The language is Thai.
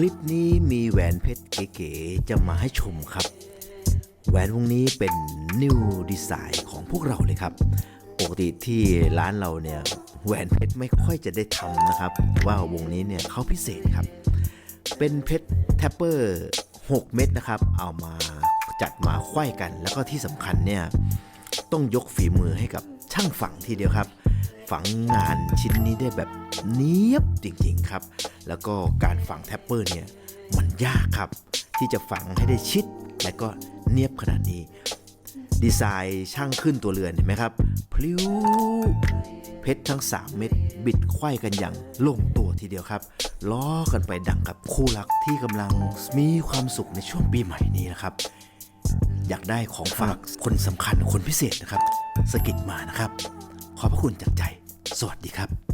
คลิปนี้มีแหวนเพชรเก๋ๆจะมาให้ชมครับ แหวนวงนี้เป็นนิวดีไซน์ของพวกเราเลยครับ ปกติที่ร้านเราเนี่ยแหวนเพชรไม่ค่อยจะได้ทำนะครับ ว่าวงนี้เนี่ยเขาพิเศษครับ เป็นเพชรแทปเปอร์ 6 เม็ดนะครับ เอามาจัดมาไขว้กัน แล้วก็ที่สำคัญเนี่ยต้องยกฝีมือให้กับช่างฝังทีเดียวครับ ฝังงานชิ้นนี้ได้แบบ เนี้ยบจริงๆครับ แล้วก็การฝังแทปเปอร์เนี่ยมันยากครับ ที่จะฝังให้ได้ชิดและก็เนียบขนาดนี้ ดีไซน์ช่างขึ้นตัวเรือนเห็นไหมครับ พลิ้วเพชรทั้ง 3 เม็ดบิดไขว้กันอย่างลงตัวทีเดียวครับ ล้อกันไปดังกับคู่รักที่กำลังมีความสุขในช่วงปีใหม่นี้นะครับ อยากได้ของฝากคนสำคัญคนพิเศษนะครับ สกิดมานะครับ ขอบพระคุณจากใจ สวัสดีครับ